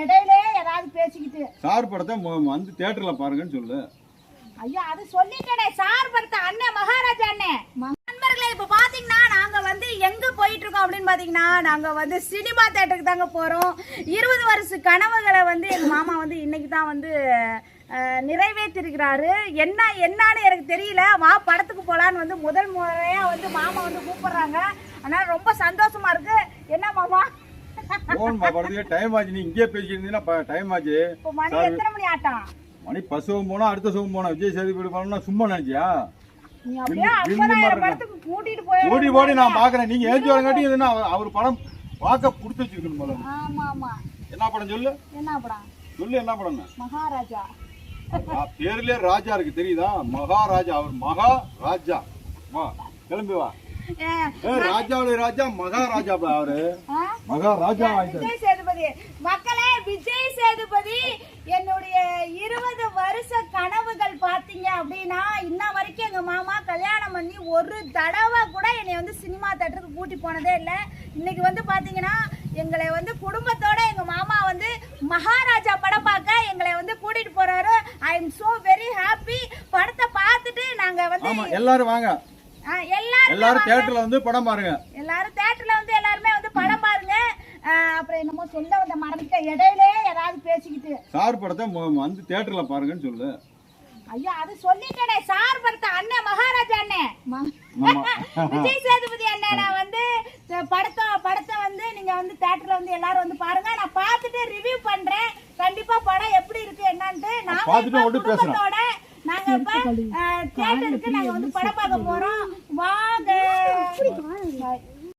இடையிலே ஏதாவது பேசிக்கிட்டு. சார் படத்தை வந்து தியேட்டர்ல பாருங்கன்னு சொல்லு. ஐயா அது சொல்லிட்டேனே. சார் படுத்த அண்ணன் மகாராஜா அண்ணன் நண்பர்களே இப்ப பாத்தீங்கன்னா நாங்க வந்து எங்க போயிட்டு இருக்கோம் அப்படின்னு பாத்தீங்கன்னா நாங்க வந்து சினிமா தேட்டருக்கு தாங்க போறோம். இருபது வருஷ கனவுகளை வந்து எங்க மாமா வந்து இன்னைக்கு தான் வந்து நிறைவேற்றிருக்கிறாரு. என்ன என்னன்னு எனக்கு தெரியல. வா படத்துக்கு போலான்னு வந்து முதல் முறையா வந்து மாமா வந்து கூப்பிடுறாங்க. அதனால ரொம்ப சந்தோஷமா இருக்கு. என்ன மாமா? போன் படத்துக்கு டைம் ஆச்சு. நீ இங்கே பேசியிருந்தீங்கன்னா டைம் ஆச்சு. மணி எத்தனை மணி ஆட்டம்? மணி பசுவும் போனா அடுத்த சுகம் போனா. விஜய் சேதுபதி பண்ணா சும்மா நினைச்சியா? ஓடி ஓடி நான் பாக்குறேன். நீங்க ஏஞ்சி வரங்காட்டி இதுன்னா அவர் படம் பார்க்க கொடுத்து வச்சிருக்கணும் ஆமா என்ன படம் சொல்லு? என்ன படம்? சொல்லு என்ன படம்? மகாராஜா. பேர்லயே ராஜா இருக்கு தெரியுதா? மகாராஜா அவர் மகா ராஜா. வா கிளம்பி வா. ராஜாவுடைய ராஜா மகாராஜா அவரு? மகாராஜா விஜய் சேதுபதி. மக்களே விஜய் சேதுபதி என்னுடைய இருபது வருஷ கனவுகள் பாத்தீங்க அப்படின்னா இன்ன வரைக்கும் எங்க மாமா கல்யாணம் பண்ணி ஒரு தடவை கூட என்னை வந்து சினிமா தேட்டருக்கு கூட்டி போனதே இல்லை. இன்னைக்கு வந்து பாத்தீங்கன்னா எங்களை வந்து குடும்பத்தோட எங்க மாமா வந்து மகாராஜா படம் பார்க்க எங்களை வந்து கூட்டிட்டு போறாரு. I am so very happy படத்தை பார்த்துட்டு நாங்க வந்து எல்லாரும் வாங்க. எல்லாரும் எல்லாரும் தியேட்டர்ல வந்து படம் பாருங்க. எல்லாரும் தேட்டர்ல வந்து எல்லாருமே வந்து படம் பாருங்க ஆஹ் அப்புறம் என்னமோ சொல்ல வந்த மறந்துட்ட இடையிலே ஏதாவது பேசிக்கிட்டு. சார் படத்தை வந்து தியேட்டர்ல பாருங்கன்னு சொல்லு. ஐயா அது சொல்லிட்டேனே. சார் படுத்த அண்ணன் மகாராஜா அண்ணன் விஜய் சேதுபதி அண்ணன் நான் வந்து படத்தை படத்தை வந்து நீங்க வந்து தேட்டர்ல வந்து எல்லாரும் வந்து பாருங்க. நான் பார்த்துட்டு ரிவ்யூ பண்றேன். கண்டிப்பா படம் எப்படி இருக்கு என்னன்ட்டு நாங்க பார்த்துட்டு. குடும்பத்தோட நாங்க இப்ப தியேட்டருக்கு நாங்க வந்து படம் பார்க்க போறோம். வாங்க.